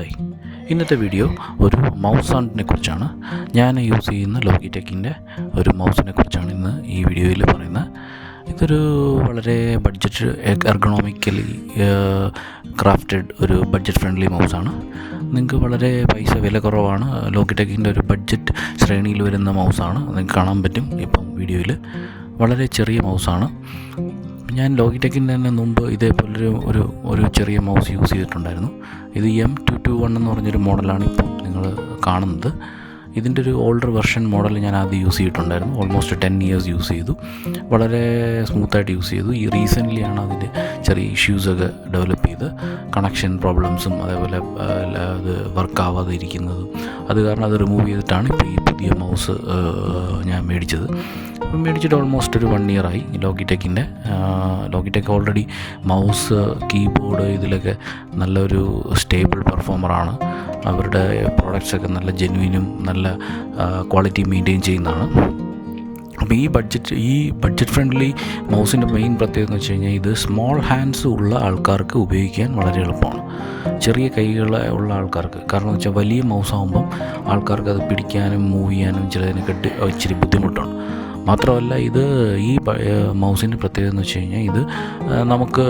Hi. ഇന്നത്തെ video ഒരു mouse സൗണ്ടിനെ കുറിച്ചാണ്. ഞാൻ യൂസ് ചെയ്യുന്ന ലോഗിടെക്കിന്റെ ഒരു മൗസിനെ കുറിച്ചാണ് ഇന്ന് ഈ വീഡിയോയിൽ പറയുന്നത്. ഇതൊരു വളരെ ബഡ്ജറ്റ് എർഗണോമിക്കലി ക്രാഫ്റ്റഡ് ഒരു ബഡ്ജറ്റ് ഫ്രണ്ട്ലി മൗസാണ് നിങ്ങൾക്ക് വളരെ പൈസ വില കുറവാണ്. ലോഗിടെക്കിന്റെ ഒരു ബഡ്ജറ്റ് ശ്രേണിയിൽ വരുന്ന മൗസാണ് നിങ്ങൾക്ക് കാണാൻ പറ്റും ഇപ്പം വീഡിയോയിൽ. വളരെ ചെറിയ മൗസാണ് ഞാൻ ലോഗിടെക്കിന്റെ തന്നെ മുമ്പ് ഇതേപോലൊരു ഒരു ഒരു ചെറിയ മൗസ് യൂസ് ചെയ്തിട്ടുണ്ടായിരുന്നു. ഇത് എം ടു ടു വൺ എന്ന് പറഞ്ഞൊരു മോഡലാണ് ഇപ്പോൾ നിങ്ങൾ കാണുന്നത്. ഇതിന്റെ ഒരു ഓൾഡർ വെർഷൻ മോഡൽ ഞാൻ ആദ്യം യൂസ് ചെയ്തിട്ടുണ്ടായിരുന്നു. ഓൾമോസ്റ്റ് ടെൻ ഇയേഴ്സ് യൂസ് ചെയ്തു. വളരെ സ്മൂത്തായിട്ട് യൂസ് ചെയ്തു. ഈ റീസെന്റ്ലിയാണ് അതിന്റെ ചെറിയ ഇഷ്യൂസൊക്കെ ഡെവലപ്പ് ചെയ്ത്. കണക്ഷൻ പ്രോബ്ലംസും അതേപോലെ അത് വർക്ക് ആവാതെ ഇരിക്കുന്നതും. അത് കാരണം അത് റിമൂവ് ചെയ്തിട്ടാണ് ഇപ്പോൾ ഈ പുതിയ മൗസ് ഞാൻ മേടിച്ചത്. മേടിച്ചിട്ട് ഓൾമോസ്റ്റ് ഒരു വൺ ഇയറായി ലോക്കിടെക്കിന്റെ ലോക്കിടെക്ക് ഓൾറെഡി മൗസ് കീബോർഡ് ഇതിലൊക്കെ നല്ലൊരു സ്റ്റേബിൾ പെർഫോമറാണ് അവരുടെ പ്രോഡക്റ്റ്സൊക്കെ നല്ല ജെന്വിനും നല്ല ക്വാളിറ്റി മെയിന്റെയിൻ ചെയ്യുന്നതാണ്. അപ്പോൾ ഈ ബഡ്ജറ്റ് ഈ ബഡ്ജറ്റ് ഫ്രണ്ട്ലി മൗസിന്റെ മെയിൻ പ്രത്യേകത എന്ന് വെച്ച് കഴിഞ്ഞാൽ ഇത് സ്മോൾ ഹാൻഡ്സ് ഉള്ള ആൾക്കാർക്ക് ഉപയോഗിക്കാൻ വളരെ എളുപ്പമാണ്. ചെറിയ കൈകൾ ഉള്ള ആൾക്കാർക്ക്. കാരണം വെച്ചാൽ വലിയ മൗസ് ആകുമ്പം ആൾക്കാർക്ക് അത് പിടിക്കാനും മൂവ് ചെയ്യാനും ചിലതിനൊക്കെ ഇച്ചിരി ബുദ്ധിമുട്ടാണ്. മാത്രമല്ല ഇത് ഈ മൗസിന്റെ പ്രത്യേകത എന്ന് വെച്ച് കഴിഞ്ഞാൽ ഇത് നമുക്ക്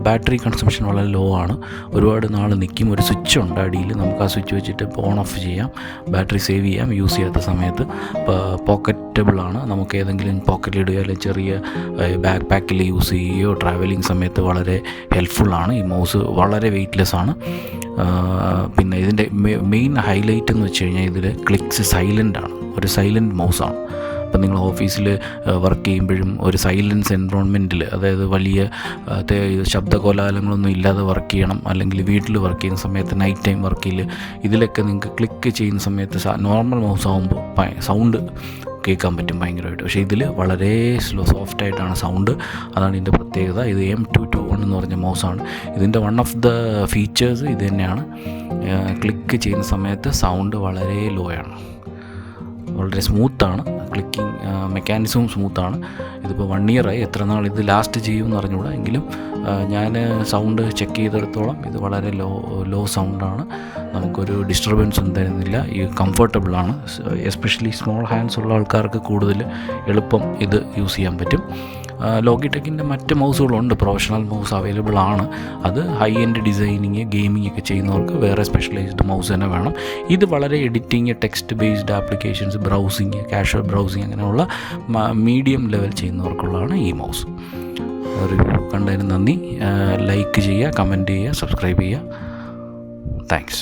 ബാറ്ററി കൺസംഷൻ വളരെ ലോ ആണ്. ഒരുപാട് നാൾ നിൽക്കും ഒരു സ്വിച്ച് ഉണ്ട് അടിയിൽ. നമുക്ക് ആ സ്വിച്ച് വെച്ചിട്ട് ഓൺ ഓഫ് ചെയ്യാം. ബാറ്ററി സേവ് ചെയ്യാം. യൂസ് ചെയ്യാത്ത സമയത്ത്. പോക്കറ്റബിൾ ആണ്. നമുക്ക് ഏതെങ്കിലും പോക്കറ്റിലിടുക അല്ലെങ്കിൽ ചെറിയ ബാക്ക് പാക്കിൽ യൂസ് ചെയ്യുകയോ ട്രാവലിംഗ് സമയത്ത് വളരെ ഹെൽപ്ഫുള്ളാണ് ഈ മൗസ് വളരെ വെയ്റ്റ്ലെസ് ആണ്. പിന്നെ ഇതിന്റെ മെയിൻ ഹൈലൈറ്റ് എന്ന് വെച്ച് കഴിഞ്ഞാൽ ഇതിൽ ക്ലിക്സ് സൈലന്റ് ആണ്. ഒരു സൈലന്റ് മൗസാണ് ഇപ്പം നിങ്ങൾ ഓഫീസിൽ വർക്ക് ചെയ്യുമ്പോഴും ഒരു സൈലൻസ് എൻവോൺമെന്റിൽ അതായത് വലിയ ശബ്ദകോലാഹലങ്ങളൊന്നും ഇല്ലാതെ വർക്ക് ചെയ്യണം. അല്ലെങ്കിൽ വീട്ടിൽ വർക്ക് ചെയ്യുന്ന സമയത്ത് നൈറ്റ് ടൈം വർക്കിൽ ഇതിലൊക്കെ നിങ്ങൾക്ക് ക്ലിക്ക് ചെയ്യുന്ന സമയത്ത് നോർമൽ മൗസ് ആകുമ്പോൾ സൗണ്ട് കേൾക്കാൻ പറ്റും ഭയങ്കരമായിട്ട്. പക്ഷേ ഇതിൽ വളരെ സ്ലോ സോഫ്റ്റായിട്ടാണ് സൗണ്ട് അതാണ് ഇതിന്റെ പ്രത്യേകത. ഇത് എം ടു ടു വൺ എന്ന് പറഞ്ഞ മൗസാണ് ഇതിന്റെ വൺ ഓഫ് ദ ഫീച്ചേഴ്സ് ഇത് തന്നെയാണ്. ക്ലിക്ക് ചെയ്യുന്ന സമയത്ത് സൗണ്ട് വളരെ ലോ ആണ്. വളരെ സ്മൂത്താണ്. ക്ലിക്കിംഗ് മെക്കാനിസവും സ്മൂത്താണ്. ഇതിപ്പോൾ വൺ ഇയറായി എത്ര നാൾ ഇത് ലാസ്റ്റ് ചെയ്യുമെന്ന് അറിഞ്ഞുകൂടാ. എങ്കിലും ഞാൻ സൗണ്ട് ചെക്ക് ചെയ്തെടുത്തോളം ഇത് വളരെ ലോ ലോ സൗണ്ടാണ് നമുക്കൊരു ഡിസ്റ്റർബൻസ് ഒന്നും തരുന്നില്ല. ഈ കംഫർട്ടബിളാണ് എസ്പെഷ്യലി സ്മോൾ ഹാൻഡ്സ് ഉള്ള ആൾക്കാർക്ക് കൂടുതൽ എളുപ്പം ഇത് യൂസ് ചെയ്യാൻ പറ്റും. ലോഗിടെക്കിന്റെ മറ്റ് മൗസുകളുണ്ട് പ്രൊഫഷണൽ മൗസ് അവൈലബിൾ ആണ്. അത് ഹൈ എൻഡ് ഡിസൈനിങ് ഗെയിമിംഗ് ഒക്കെ ചെയ്യുന്നവർക്ക് വേറെ സ്പെഷ്യലൈസ്ഡ് മൗസ് തന്നെ വേണം. ഇത് വളരെ editing text based applications browsing casual browsing അങ്ങനെയുള്ള മീഡിയം ലെവൽ ചെയ്യുന്നവർക്കുള്ളതാണ് ഈ മൗസ് റിവ്യൂ കണ്ടതിന് നന്ദി. ലൈക്ക് ചെയ്യുക കമന്റ് ചെയ്യുക സബ്സ്ക്രൈബ് ചെയ്യുക. താങ്ക്സ്